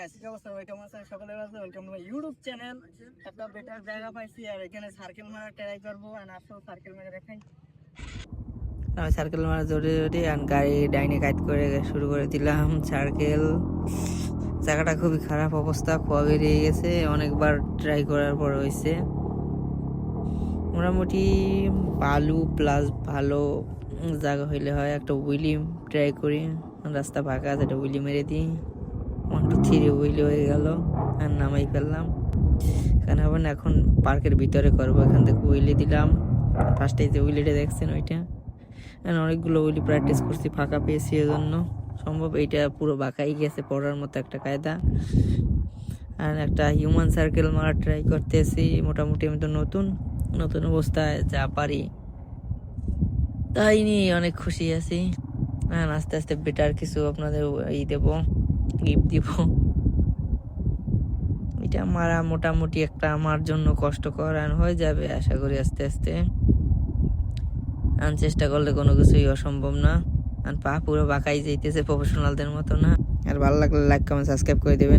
অবস্থা welcome to my YouTube channel একটা better জায়গা পাইছি আর এখানে সার্কেল মারা ট্রাই করব আর আসো সার্কেল মেরে দেখাই। আমি সার্কেল মারা গাড়ি ডাইনে কাজ করে শুরু করে দিলাম। সার্কেল জায়গাটা খুবই খারাপ অবস্থা, খোয়া বেরিয়ে গেছে। অনেকবার ট্রাই করার পর হয়েছে। মোটামুটি বালু প্লাস ভালো জায়গা হইলে হয়। একটা উইলিম ট্রাই করি। রাস্তা ফাঁকা আছে, একটা উইলি মেরে দিই। ওয়ান টু থ্রি উইলি হয়ে গেল, আর নামাই ফেললাম। এখানে হবে না এখন পার্কের ভিতরে করব, এখান থেকে উইলি দিলাম। ফার্স্টে যে উইলিটা দেখছেন ওইটা? অনেকগুলো উইলি প্র্যাকটিস করছি, ফাঁকা পেয়েছি এজন্য। সম্ভব, এইটা পুরো বাঁকাই গেছে পড়ার মতো একটা কায়দা। আর একটা হিউম্যান সার্কেল মারা ট্রাই করতেছি, মোটামুটি আমি তো নতুন নতুন অবস্থায় যা পারি। তাই নিয়ে অনেক খুশি আছি। আর আস্তে আস্তে বেটার কিছু আপনাদের ই দেব। গিফট দিব। এটা মারা মোটামুটি একটা আমার জন্য কষ্টকর আর হয়ে যাবে আশা করি আস্তে আস্তে। আর চেষ্টা করলে কোনো কিছুই অসম্ভব না। আর পা পুরো বাঁকাই যাইতেছে প্রফেশনালদের মতো না। আর ভালো লাগলে লাইক কমেন্ট সাবস্ক্রাইব করে দেবেন।